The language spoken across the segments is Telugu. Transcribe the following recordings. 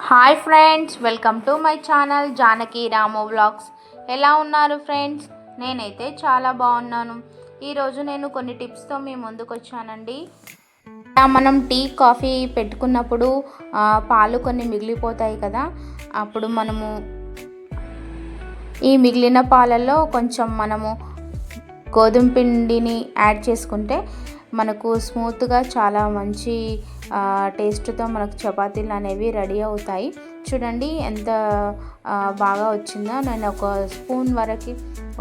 Hi friends welcome to my channel Janaki Ramo vlogs. ఎలా ఉన్నారు ఫ్రెండ్స్? నేనైతే చాలా బాగున్నాను. ఈరోజు నేను కొన్ని టిప్స్తో మీ ముందుకు వచ్చానండి ఇలా మనం టీ కాఫీ పెట్టుకున్నప్పుడు పాలు కొన్ని మిగిలిపోతాయి కదా? అప్పుడు మనము ఈ మిగిలిన పాలల్లో కొంచెం మనము గోధుమ పిండిని యాడ్ చేసుకుంటే మనకు స్మూత్గా చాలా మంచి టేస్ట్తో మనకు చపాతీలు అనేవి రెడీ అవుతాయి. చూడండి ఎంత బాగా వచ్చిందో. నేను ఒక స్పూన్ వరకు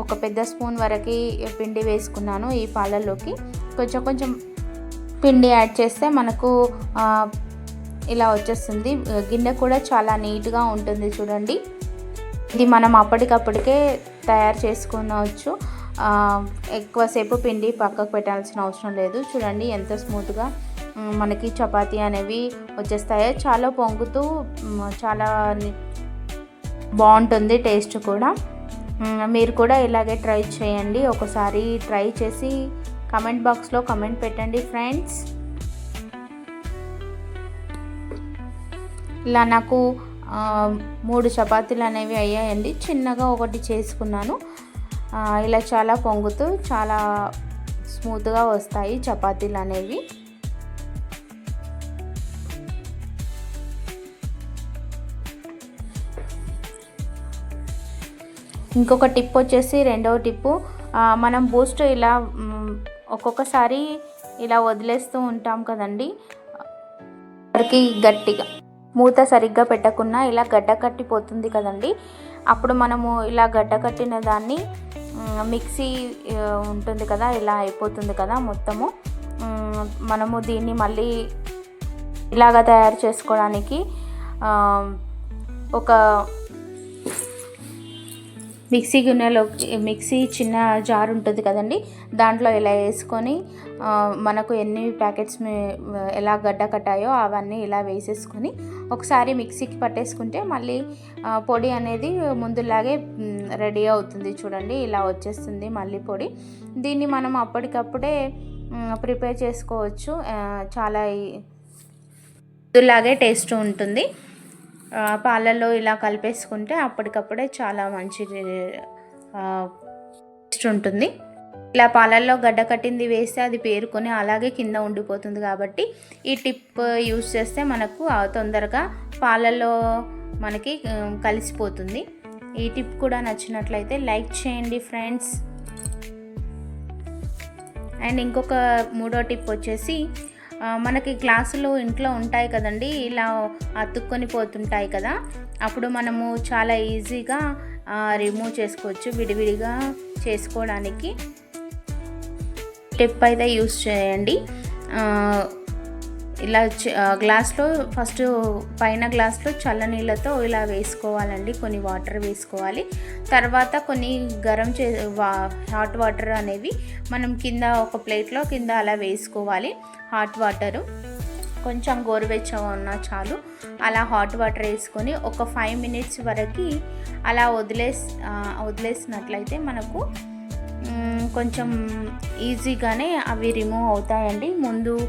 ఒక పెద్ద స్పూన్ వరకు పిండి వేసుకున్నాను ఈ పాలల్లోకి. కొంచెం కొంచెం పిండి యాడ్ చేస్తే మనకు ఇలా వచ్చేస్తుంది. గిన్నె కూడా చాలా నీట్గా ఉంటుంది చూడండి. ఇది మనం అప్పటికప్పటికే తయారు చేసుకునవచ్చు ఎక్కువసేపు పిండి పక్కకు పెట్టాల్సిన అవసరం లేదు. చూడండి ఎంత స్మూత్గా మనకి చపాతీ అనేవి వచ్చేస్తాయో. చాలా పొంగుతూ చాలా బాగుంటుంది టేస్ట్ కూడా. మీరు కూడా ఇలాగే ట్రై చేయండి. ఒకసారి ట్రై చేసి కమెంట్ బాక్స్లో కమెంట్ పెట్టండి ఫ్రెండ్స్. ఇలా నాకు మూడు చపాతీలు అనేవి అయ్యాయండి. చిన్నగా ఒకటి చేసుకున్నాను. ఇలా చాలా పొంగుతూ చాలా స్మూత్గా వస్తాయి చపాతీలు అనేవి. ఇంకొక టిప్ వచ్చేసి రెండవ టిప్పు మనం బూస్ట్ ఇలా ఒక్కొక్కసారి ఇలా వదిలేస్తూ ఉంటాం కదండి. వరకు గట్టిగా మూత సరిగ్గా పెట్టకుండా ఇలా గడ్డ కట్టిపోతుంది కదండి. అప్పుడు మనము ఇలా గడ్డ కట్టిన దాన్ని మిక్సీ ఉంటుంది కదా ఇలా అయిపోతుంది కదా మొత్తము. మనము దీన్ని మళ్ళీ ఇలాగ తయారు చేసుకోవడానికి ఒక మిక్సీ గిన్నెలో మిక్సీ చిన్న జార్ ఉంటుంది కదండి దాంట్లో ఇలా వేసుకొని మనకు ఎన్ని ప్యాకెట్స్ ఎలా గడ్డ కట్టాయో అవన్నీ ఇలా వేసేసుకొని ఒకసారి మిక్సీకి పట్టేసుకుంటే మళ్ళీ పొడి అనేది ముందులాగే రెడీ అవుతుంది చూడండి ఇలా వచ్చేస్తుంది మళ్ళీ పొడి. దీన్ని మనం అప్పటికప్పుడే ప్రిపేర్ చేసుకోవచ్చు చాలా ముందులాగే టేస్ట్ ఉంటుంది. పాలల్లో ఇలా కలిపేసుకుంటే అప్పటికప్పుడే చాలా మంచి టేస్ట్ ఉంటుంది. ఇలా పాలల్లో గడ్డ కట్టింది వేస్తే అది పేరుకొని అలాగే కింద ఉండిపోతుంది కాబట్టి ఈ టిప్ యూస్ చేస్తే మనకు తొందరగా పాలల్లో మనకి కలిసిపోతుంది. ఈ టిప్ కూడా నచ్చినట్లయితే లైక్ చేయండి ఫ్రెండ్స్. అండ్ ఇంకొక మూడో టిప్ వచ్చేసి మనకి గ్లాసులు ఇంట్లో ఉంటాయి కదండి ఇలా అతుక్కొని పోతుంటాయి కదా. అప్పుడు మనము చాలా ఈజీగా రిమూవ్ చేసుకోవచ్చు విడివిడిగా చేసుకోవడానికి. టిప్ అయితే యూస్ చేయండి. ఇలా చ- గ్లాస్లో ఫస్ట్ పైన గ్లాస్లో చల్ల నీళ్ళతో ఇలా వేసుకోవాలండి. కొన్ని వాటర్ వేసుకోవాలి. తర్వాత కొన్ని గరం చే వా హాట్ వాటర్ అనేవి మనం కింద ఒక ప్లేట్లో కింద అలా వేసుకోవాలి. Hot water. కొంచెం గోరువెచ్చగా ఉన్నా చాలు. అలా హాట్ వాటర్ వేసుకొని ఒక ఫైవ్ మినిట్స్ వరకు అలా వదిలేస్ వదిలేసినట్లయితే మనకు కొంచెం ఈజీగానే అవి రిమూవ్ అవుతాయండి. ముందు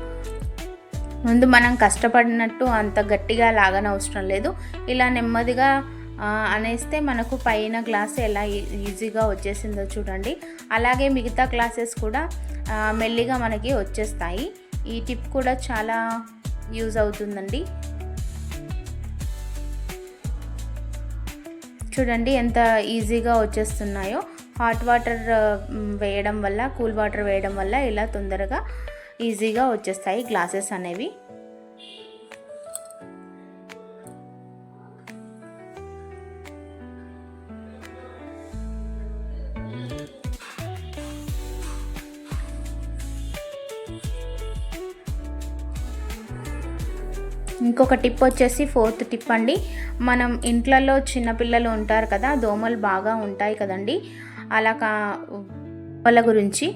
ముందు మనం కష్టపడినట్టు అంత గట్టిగా లాగనవసరం లేదు. ఇలా నెమ్మదిగా అనేస్తే మనకు పైన గ్లాస్ ఎలా ఈ- ఈజీగా వచ్చేసిందో చూడండి. అలాగే మిగతా గ్లాసెస్ కూడా మెల్లిగా మనకి వచ్చేస్తాయి. ఈ టిప్ కూడా చాలా యూజ్ అవుతుందండి. చూడండి ఎంత ఈజీగా వచ్చేస్తున్నాయో. హాట్ వాటర్ వేయడం వల్ల కూల్ వాటర్ వేయడం వల్ల ఇలా తొందరగా ఈజీగా వచ్చేస్తాయి గ్లాసెస్ అనేవి. ఇంకొక టిప్ వచ్చేసి ఫోర్త్ టిప్ అండి. మనం ఇంట్లలో చిన్నపిల్లలు ఉంటారు కదా దోమలు బాగా ఉంటాయి కదండి. అలా కా వాళ్ళ గురించి.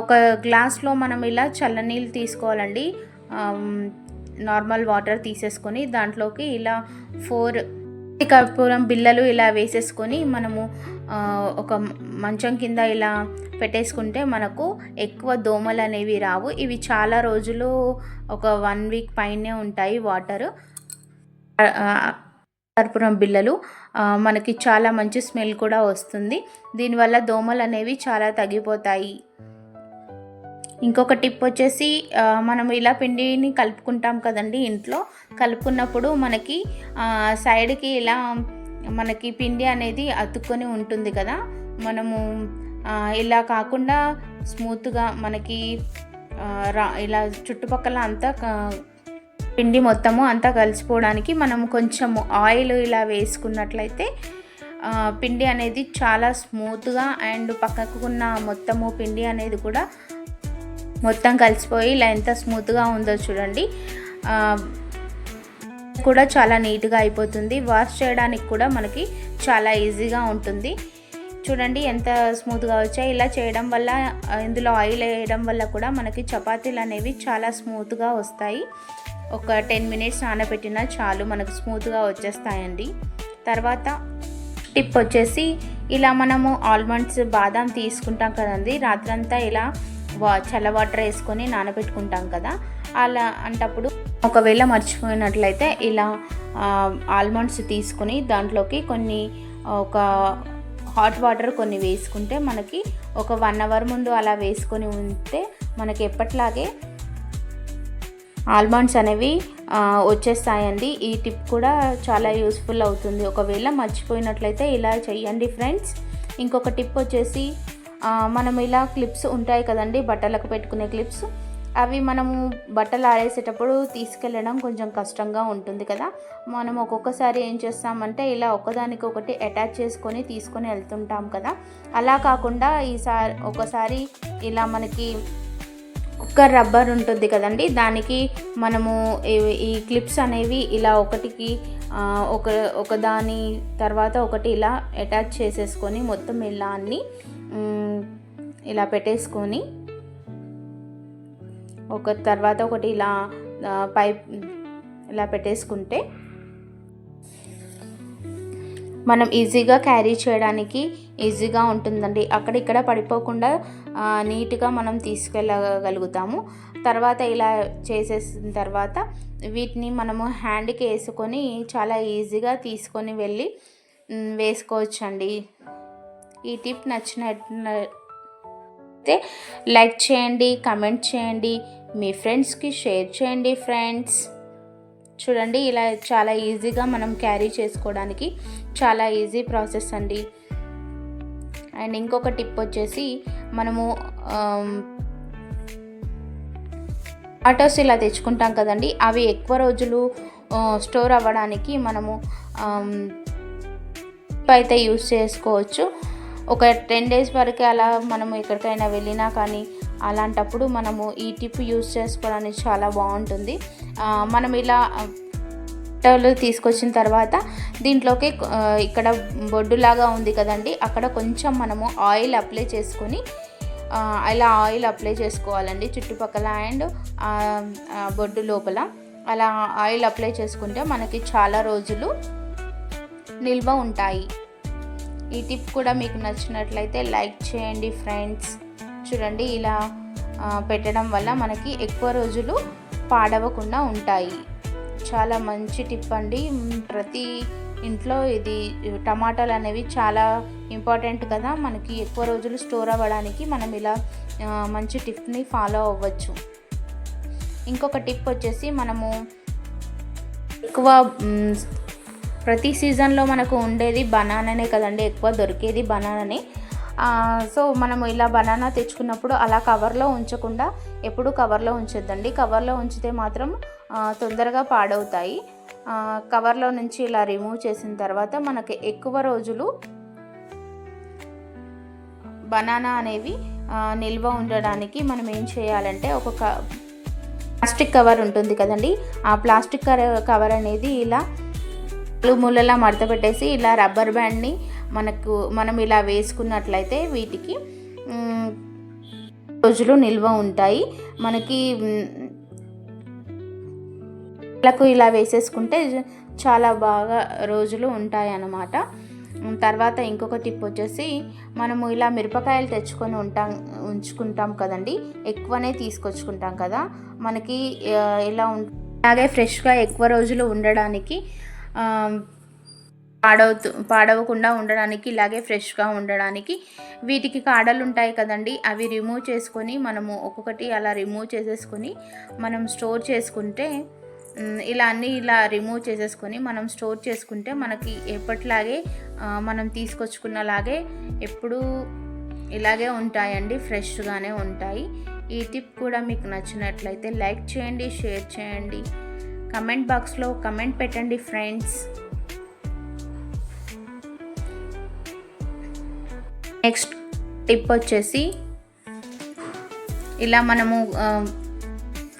ఒక గ్లాస్లో మనం ఇలా చల్లనీళ్ళు తీసుకోవాలండి. నార్మల్ వాటర్ తీసేసుకొని దాంట్లోకి ఇలా ఫోర్ కర్పూరం బిళ్ళలు ఇలా వేసేసుకొని మనము ఒక మంచం కింద ఇలా పెట్టేసుకుంటే మనకు ఎక్కువ దోమలు అనేవి రావు. ఇవి చాలా రోజులు ఒక వన్ వీక్ పైనే ఉంటాయి వాటర్. కర్పూరం బిళ్ళలు మనకి చాలా మంచి స్మెల్ కూడా వస్తుంది. దీనివల్ల దోమలు అనేవి చాలా తగ్గిపోతాయి. ఇంకొక టిప్ వచ్చేసి మనం ఇలా పిండిని కలుపుకుంటాం కదండి ఇంట్లో. కలుపుకున్నప్పుడు మనకి సైడ్కి ఇలా మనకి పిండి అనేది అతుక్కొని ఉంటుంది కదా. మనము ఇలా కాకుండా స్మూత్గా మనకి రా ఇలా చుట్టుపక్కల అంతా పిండి మొత్తము అంతా కలిసిపోవడానికి మనం కొంచెం ఆయిల్ ఇలా వేసుకున్నట్లయితే పిండి అనేది చాలా స్మూత్గా అండ్ పక్కకు ఉన్న మొత్తము పిండి అనేది కూడా మొత్తం కలిసిపోయి ఇలా ఎంత స్మూత్గా ఉందో చూడండి. కూడా చాలా నీట్గా అయిపోతుంది. వాష్ చేయడానికి కూడా మనకి చాలా ఈజీగా ఉంటుంది. చూడండి ఎంత స్మూత్గా వచ్చాయి. ఇలా చేయడం వల్ల ఇందులో ఆయిల్ వేయడం వల్ల కూడా మనకి చపాతీలు అనేవి చాలా స్మూత్గా వస్తాయి. ఒక టెన్ మినిట్స్ నానబెట్టినా చాలు మనకు స్మూత్గా వచ్చేస్తాయండి. తర్వాత టిప్ వచ్చేసి ఇలా మనము ఆల్మండ్స్ బాదాం తీసుకుంటాం కదండి. రాత్రంతా ఇలా వా చల్ల వాటర్ వేసుకొని నానబెట్టుకుంటాం కదా. అలా అంటప్పుడు ఒకవేళ మర్చిపోయినట్లయితే ఇలా ఆల్మండ్స్ తీసుకొని దాంట్లోకి కొన్ని ఒక హాట్ వాటర్ కొన్ని వేసుకుంటే మనకి ఒక వన్ అవర్ ముందు అలా వేసుకొని ఉంటే మనకి ఎప్పట్లాగే ఆల్మండ్స్ అనేవి వచ్చేస్తాయండి. ఈ టిప్ కూడా చాలా యూస్ఫుల్ అవుతుంది. ఒకవేళ మర్చిపోయినట్లయితే ఇలా చేయండి ఫ్రెండ్స్. ఇంకొక టిప్ వచ్చేసి మనం ఇలా క్లిప్స్ ఉంటాయి కదండి బట్టలకు పెట్టుకునే క్లిప్స్. అవి మనము బట్టలు ఆడేసేటప్పుడు తీసుకెళ్ళడం కొంచెం కష్టంగా ఉంటుంది కదా. మనం ఒక్కొక్కసారి ఏం చేస్తామంటే ఇలా ఒకదానికి ఒకటి అటాచ్ చేసుకొని తీసుకొని వెళ్తుంటాం కదా. అలా కాకుండా ఈసారి ఒకసారి ఇలా మనకి కుక్కర్ రబ్బర్ ఉంటుంది కదండి. దానికి మనము ఈ- క్లిప్స్ అనేవి ఇలా ఒకటికి ఒక ఒకదాని తర్వాత ఒకటి ఇలా అటాచ్ చేసేసుకొని మొత్తం ఇలా అన్ని ఇలా పెట్టేసుకొని ఒక తర్వాత ఒకటి ఇలా పైప్ ఇలా పెట్టేసుకుంటే మనం ఈజీగా క్యారీ చేయడానికి ఈజీగా ఉంటుందండి. అక్కడిక్కడ పడిపోకుండా నీట్గా మనం తీసుకెళ్ళగలుగుతాము. తర్వాత ఇలా చేసేసిన తర్వాత వీటిని మనము హ్యాండ్కి వేసుకొని చాలా ఈజీగా తీసుకొని వెళ్ళి వేసుకోవచ్చండి. ఈ టిప్ నచ్చినట్లయితే లైక్ చేయండి కమెంట్ చేయండి. మీ ఫ్రెండ్స్కి షేర్ చేయండి ఫ్రెండ్స్ చూడండి ఇలా చాలా ఈజీగా మనం క్యారీ చేసుకోవడానికి చాలా ఈజీ ప్రాసెస్ అండి. అండ్ ఇంకొక టిప్ వచ్చేసి మనము ఆటోస్ ఇలా తెచ్చుకుంటాం కదండి అవి ఎక్కువ రోజులు స్టోర్ అవ్వడానికి మనము అయితే యూస్ చేసుకోవచ్చు. ఒక టెన్ డేస్ వరకు అలా మనం ఎక్కడికైనా వెళ్ళినా కానీ అలాంటప్పుడు మనము ఈ టిప్ యూస్ చేసుకోవడానికి చాలా బాగుంటుంది. మనం ఇలా బట్టలు తీసుకొచ్చిన తర్వాత దీంట్లోకి ఇక్కడ బొడ్డులాగా ఉంది కదండి అక్కడ కొంచెం మనము ఆయిల్ అప్లై చేసుకొని ఇలా ఆయిల్ అప్లై చేసుకోవాలండి చుట్టుపక్కల అండ్ బొడ్డు లోపల. అలా ఆయిల్ అప్లై చేసుకుంటే మనకి చాలా రోజులు నిల్వ ఉంటాయి. ఈ టిప్ కూడా మీకు నచ్చినట్లయితే లైక్ చేయండి ఫ్రెండ్స్. చూడండి ఇలా పెట్టడం వల్ల మనకి ఎక్కువ రోజులు పాడవకుండా ఉంటాయి. చాలా మంచి టిప్ అండి. ప్రతి ఇంట్లో ఇది టమాటాలు అనేవి చాలా ఇంపార్టెంట్ కదా. మనకి ఎక్కువ రోజులు స్టోర్ అవ్వడానికి మనం ఇలా మంచి టిప్ని ఫాలో అవ్వచ్చు. ఇంకొక టిప్ వచ్చేసి మనము ఎక్కువ ప్రతి సీజన్లో మనకు ఉండేది బనానానే కదండి. ఎక్కువ దొరికేది బనానానే. సో మనము ఇలా బనానా తెచ్చుకున్నప్పుడు అలా కవర్లో ఉంచకుండా ఎప్పుడు కవర్లో ఉంచొద్దండి. కవర్లో ఉంచితే మాత్రం తొందరగా పాడవుతాయి. కవర్లో నుంచి ఇలా రిమూవ్ చేసిన తర్వాత మనకి ఎక్కువ రోజులు బనానా అనేవి నిల్వ ఉండడానికి మనం ఏం చేయాలంటే ఒక క- ప్లాస్టిక్ కవర్ ఉంటుంది కదండి. ఆ ప్లాస్టిక్ కవర్ అనేది ఇలా నాలుగు మూలలా మడత పెట్టేసి ఇలా రబ్బర్ బ్యాండ్ని మనకు మనం ఇలా వేసుకున్నట్లయితే వీటికి రోజులు నిల్వ ఉంటాయి. మనకి లకు ఇలా వేసేసుకుంటే చాలా బాగా రోజులు ఉంటాయి అన్నమాట తర్వాత ఇంకొక టిప్ వచ్చేసి మనము ఇలా మిరపకాయలు తెచ్చుకొని ఉంటాం ఉంచుకుంటాం కదండి. ఎక్కువనే తీసుకొచ్చుకుంటాం కదా. మనకి ఇలా ఉం అలాగే ఫ్రెష్గా ఎక్కువ రోజులు ఉండడానికి పాడవుతూ పాడవకుండా ఉండడానికి ఇలాగే ఫ్రెష్గా ఉండడానికి వీటికి కాడలు ఉంటాయి కదండి. అవి రిమూవ్ చేసుకొని మనము ఒక్కొక్కటి అలా రిమూవ్ చేసేసుకొని మనం స్టోర్ చేసుకుంటే ఇలా అన్నీ ఇలా రిమూవ్ చేసేసుకొని మనం స్టోర్ చేసుకుంటే మనకి ఎప్పటిలాగే మనం తీసుకొచ్చుకున్నలాగే ఎప్పుడూ ఇలాగే ఉంటాయండి ఫ్రెష్గానే ఉంటాయి. ఈ టిప్ కూడా మీకు నచ్చినట్లయితే లైక్ చేయండి షేర్ చేయండి. కమెంట్ బాక్స్లో కమెంట్ పెట్టండి ఫ్రెండ్స్. నెక్స్ట్ టిప్ వచ్చేసి ఇలా మనము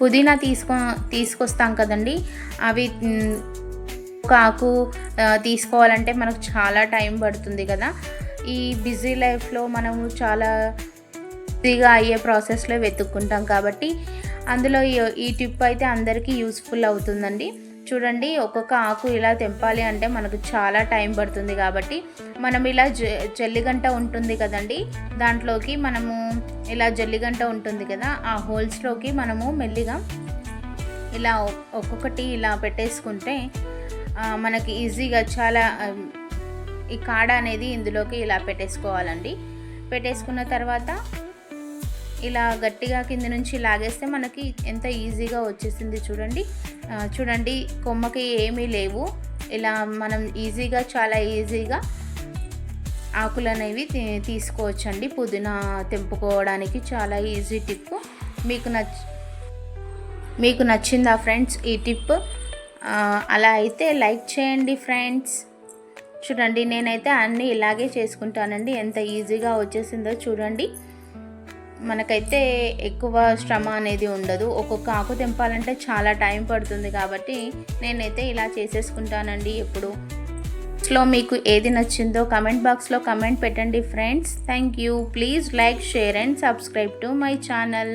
పుదీనా తీసుకో తీసుకొస్తాం కదండి. అవి కాకు ఒక ఆకు తీసుకోవాలంటే మనకు చాలా టైం పడుతుంది కదా. ఈ బిజీ లైఫ్లో మనము చాలా బిజీగా అయ్యే ప్రాసెస్లో వెతుక్కుంటాం కాబట్టి అందులో ఈ- ఈ టిప్ అయితే అందరికీ యూస్ఫుల్ అవుతుందండి. చూడండి ఒక్కొక్క ఆకు ఇలా తెంపాలి అంటే మనకు చాలా టైం పడుతుంది కాబట్టి మనం ఇలా జ జల్లిగంట ఉంటుంది కదండి దాంట్లోకి మనము ఇలా జల్లిగంట ఉంటుంది కదా ఆ హోల్స్లోకి మనము మెల్లిగా ఇలా ఒ- ఒక్కొక్కటి ఇలా పెట్టేసుకుంటే మనకి ఈజీగా చాలా ఈ కాడ అనేది ఇందులోకి ఇలా పెట్టేసుకోవాలండి. పెట్టేసుకున్న తర్వాత ఇలా గట్టిగా కింద నుంచి లాగేస్తే మనకి ఎంత ఈజీగా వచ్చేసింది చూడండి. చూడండి కొమ్మకి ఏమీ లేవు. ఇలా మనం ఈజీగా చాలా ఈజీగా ఆకులు అనేవి తీ- తీసుకోవచ్చండి. పుదీనా తెంపుకోవడానికి చాలా ఈజీ టిప్. మీకు నచ్ మీకు నచ్చిందా ఫ్రెండ్స్ ఈ టిప్? అలా అయితే లైక్ చేయండి ఫ్రెండ్స్. చూడండి నేనైతే అన్నీ ఇలాగే చేసుకుంటానండి. ఎంత ఈజీగా వచ్చేసిందో చూడండి. మనకైతే ఎక్కువ శ్రమ అనేది ఉండదు. ఒక్కొక్క ఆకు తెంపాలంటే చాలా టైం పడుతుంది కాబట్టి నేనైతే ఇలా చేసేసుకుంటానండి ఎప్పుడు. లో మీకు ఏది నచ్చిందో కమెంట్ బాక్స్లో కమెంట్ పెట్టండి friends. Thank you. Please like share and subscribe to my channel.